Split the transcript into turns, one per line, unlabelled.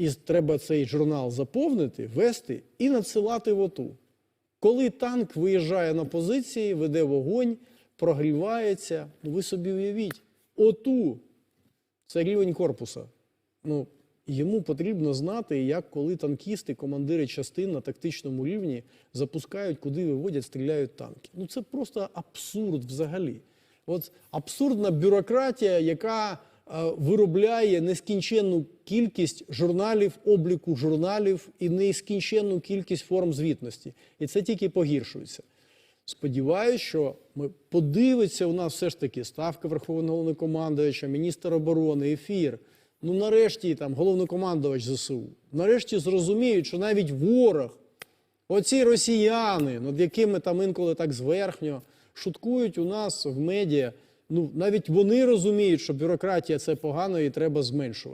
І треба цей журнал заповнити, вести і надсилати в ОТУ. Коли танк виїжджає на позиції, веде вогонь, прогрівається, ну ви собі уявіть, ОТУ це рівень корпуса. Ну, йому потрібно знати, як коли танкісти, командири частин на тактичному рівні запускають, куди виводять, стріляють танки. Ну це просто абсурд взагалі. От абсурдна бюрократія, яка виробляє нескінченну кількість журналів, обліку журналів і нескінченну кількість форм звітності. І це тільки погіршується. Сподіваюсь, що ми подивиться у нас все ж таки ставка Верховного Головнокомандувача, міністр оборони, ефір. Ну, нарешті там головнокомандувач ЗСУ. Нарешті зрозуміють, що навіть ворог, оці росіяни, над якими там інколи так зверхньо шуткують у нас в медіа. Ну навіть вони розуміють, що бюрократія це погано і треба зменшувати.